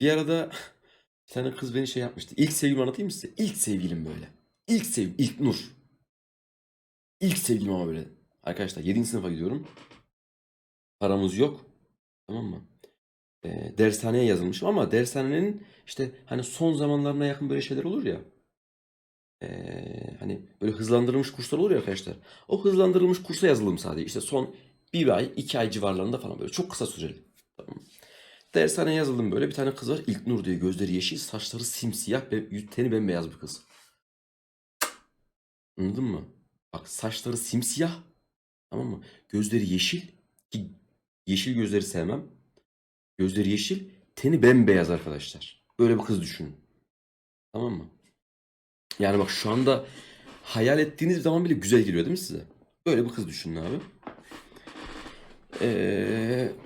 Bir arada bir tane kız beni şey yapmıştı. İlk sevgilimi anlatayım mı size? İlk sevgilim böyle. İlk sev, ilk Nur. İlk sevgilim ama böyle. Arkadaşlar 7. sınıfa gidiyorum. Paramız yok. Tamam mı? Ee, dershaneye yazılmışım ama dershanenin işte hani son zamanlarına yakın böyle şeyler olur ya. Ee, hani böyle hızlandırılmış kurslar olur ya arkadaşlar. O hızlandırılmış kursa yazıldım sadece. İşte son bir ay, iki ay civarlarında falan böyle. Çok kısa süreli. Tamam mı? Dershaneye yazıldım böyle. Bir tane kız var. İlknur diye. Gözleri yeşil, saçları simsiyah ve teni bembeyaz bir kız. Anladın mı? Bak saçları simsiyah. Tamam mı? Gözleri yeşil. Ki yeşil gözleri sevmem. Gözleri yeşil. Teni bembeyaz arkadaşlar. Böyle bir kız düşünün. Tamam mı? Yani bak şu anda hayal ettiğiniz zaman bile güzel geliyor değil mi size? Böyle bir kız düşünün abi. Ee, ta-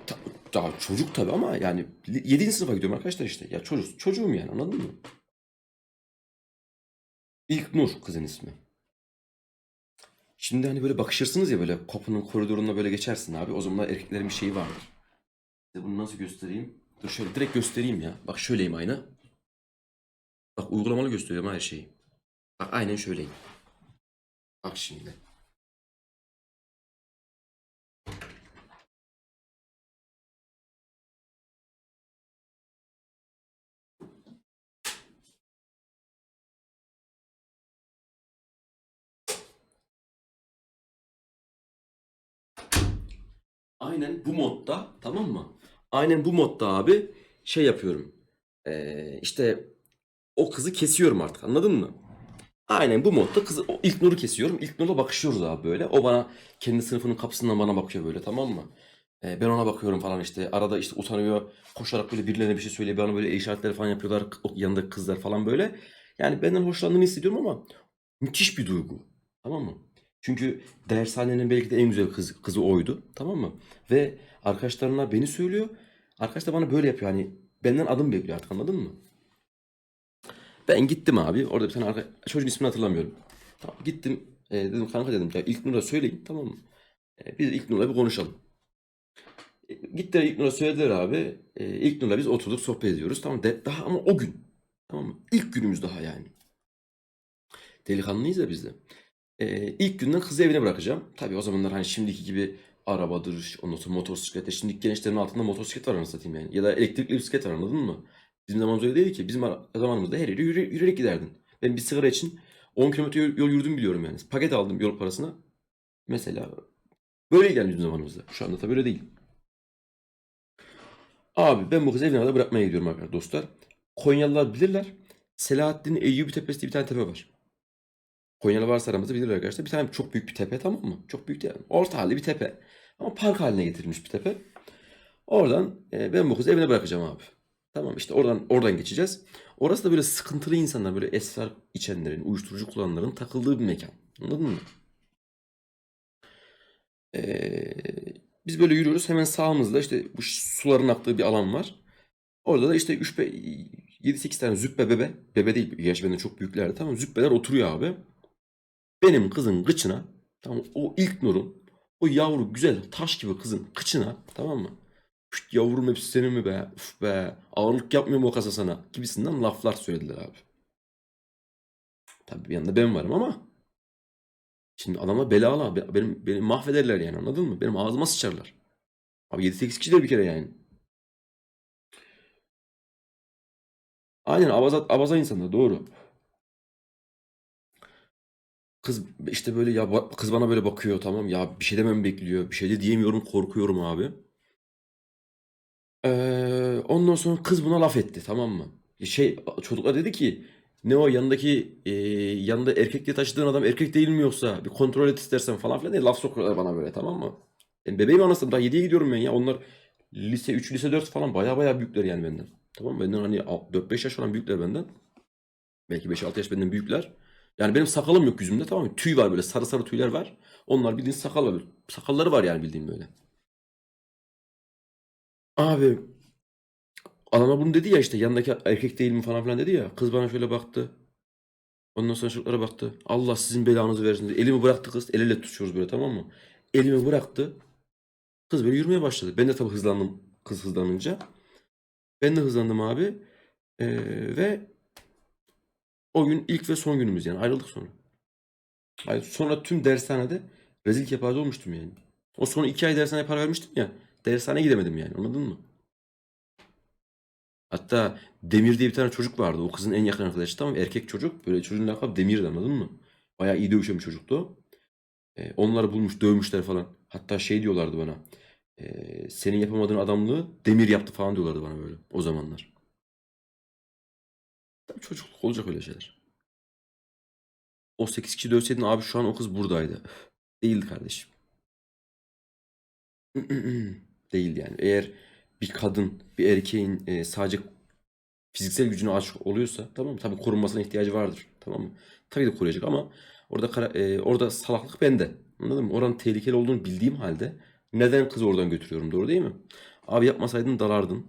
daha çocuk tabii ama yani 7. sınıfa gidiyorum arkadaşlar işte. Ya çocuk, çocuğum yani anladın mı? İlk Nur kızın ismi. Şimdi hani böyle bakışırsınız ya böyle kapının koridorunda böyle geçersin abi. O zaman erkeklerin bir şeyi vardır. Size bunu nasıl göstereyim? Dur şöyle direkt göstereyim ya. Bak şöyleyim ayna. Bak uygulamalı gösteriyorum her şeyi. Bak aynen şöyleyim. Bak şimdi. Aynen bu modda tamam mı? Aynen bu modda abi şey yapıyorum. Ee, işte o kızı kesiyorum artık anladın mı? Aynen bu modda kızı o ilk nuru kesiyorum. İlk nurla bakışıyoruz abi böyle. O bana kendi sınıfının kapısından bana bakıyor böyle tamam mı? Ee, ben ona bakıyorum falan işte. Arada işte utanıyor. Koşarak böyle birilerine bir şey söylüyor. Bana böyle el işaretleri falan yapıyorlar. O yanındaki kızlar falan böyle. Yani benden hoşlandığını hissediyorum ama müthiş bir duygu. Tamam mı? Çünkü dershanenin belki de en güzel kız, kızı oydu. Tamam mı? Ve arkadaşlarına beni söylüyor. Arkadaş da bana böyle yapıyor. Hani benden adım bekliyor artık anladın mı? Ben gittim abi. Orada bir tane arka... çocuğun ismini hatırlamıyorum. Tamam, gittim. E, dedim kanka dedim ya ilk Nur'a söyleyin tamam mı? E, biz ilk Nur'la bir konuşalım. E, gittiler ilk Nur'a söylediler abi. E, ilk Nur'la biz oturduk sohbet ediyoruz. Tamam de, daha ama o gün. Tamam mı? İlk günümüz daha yani. Delikanlıyız ya biz de. E, ilk günden kızı evine bırakacağım. Tabii o zamanlar hani şimdiki gibi arabadır, ondan sonra motosiklet. Şimdiki gençlerin altında motosiklet var anasını satayım yani. Ya da elektrikli bisiklet var anladın mı? Bizim zamanımızda öyle değil ki. Bizim zamanımızda her yere yürü- yürüyerek giderdin. Ben bir sigara için 10 kilometre yol, yürüdüm biliyorum yani. Paket aldım yol parasına. Mesela böyle yani bizim zamanımızda. Şu anda tabii öyle değil. Abi ben bu kızı kadar bırakmaya gidiyorum arkadaşlar dostlar. Konyalılar bilirler. Selahattin Eyyubi Tepesi diye bir tane tepe var. Konyalı varsa aramızda bilirler arkadaşlar. Bir tane çok büyük bir tepe tamam mı? Çok büyük değil. Orta halli bir tepe. Ama park haline getirilmiş bir tepe. Oradan e, ben bu kızı evine bırakacağım abi. Tamam işte oradan oradan geçeceğiz. Orası da böyle sıkıntılı insanlar, böyle esrar içenlerin, uyuşturucu kullananların takıldığı bir mekan. Anladın mı? Ee, biz böyle yürüyoruz. Hemen sağımızda işte bu suların aktığı bir alan var. Orada da işte 3 7-8 tane züppe bebe. Bebe değil. Yaş benden çok büyüklerdi. Tamam züppeler oturuyor abi. Benim kızın kıçına tamam o ilk nurun o yavru güzel taş gibi kızın kıçına tamam mı? Püt yavrum hepsi senin mi be? Uf be. Ağırlık yapmıyor mu o kasa sana? Gibisinden laflar söylediler abi. Tabii bir yanında ben varım ama şimdi adamlar belalı. Benim, beni mahvederler yani anladın mı? Benim ağzıma sıçarlar. Abi 7-8 kişiler bir kere yani. Aynen abaza, abaza insanlar doğru. Kız işte böyle ya kız bana böyle bakıyor tamam ya bir şey demem bekliyor. Bir şey de diyemiyorum korkuyorum abi. Ee, ondan sonra kız buna laf etti tamam mı? Şey çocuklar dedi ki ne o yanındaki e, yanında erkek diye taşıdığın adam erkek değil mi yoksa bir kontrol et istersen falan filan diye laf sokuyorlar bana böyle tamam mı? Ben bebeğim anasını daha 7'ye gidiyorum ben ya onlar lise 3 lise 4 falan baya baya büyükler yani benden. Tamam mı? Benden hani 4-5 yaş falan büyükler benden. Belki 5-6 yaş benden büyükler. Yani benim sakalım yok yüzümde tamam mı? Tüy var böyle sarı sarı tüyler var. Onlar bildiğin sakal var. Sakalları var yani bildiğin böyle. Abi Adama bunu dedi ya işte yanındaki erkek değil mi falan filan dedi ya. Kız bana şöyle baktı. Ondan sonra çocuklara baktı. Allah sizin belanızı versin dedi. Elimi bıraktı kız. El ele tutuyoruz böyle tamam mı? Elimi bıraktı. Kız böyle yürümeye başladı. Ben de tabii hızlandım. Kız hızlanınca. Ben de hızlandım abi. Ee, ve o gün ilk ve son günümüz yani ayrıldık sonra. Hayır, sonra tüm dershanede rezil kepaze olmuştum yani. O sonra iki ay dershaneye para vermiştim ya. Dershaneye gidemedim yani anladın mı? Hatta Demir diye bir tane çocuk vardı. O kızın en yakın arkadaşı tamam? Erkek çocuk. Böyle çocuğun lakabı Demir'di anladın mı? Bayağı iyi dövüşen bir çocuktu o. Ee, onları bulmuş dövmüşler falan. Hatta şey diyorlardı bana. Ee, senin yapamadığın adamlığı Demir yaptı falan diyorlardı bana böyle o zamanlar. Çocukluk olacak öyle şeyler. O 8 kişi dövseydin abi şu an o kız buradaydı. Değildi kardeşim. Değil yani. Eğer bir kadın bir erkeğin e, sadece fiziksel gücüne aşık oluyorsa tamam mı? Tabii korunmasına ihtiyacı vardır. Tamam mı? Tabii de koruyacak ama orada kara- e, orada salaklık bende. Anladın mı? Oranın tehlikeli olduğunu bildiğim halde neden kızı oradan götürüyorum? Doğru değil mi? Abi yapmasaydın dalardın.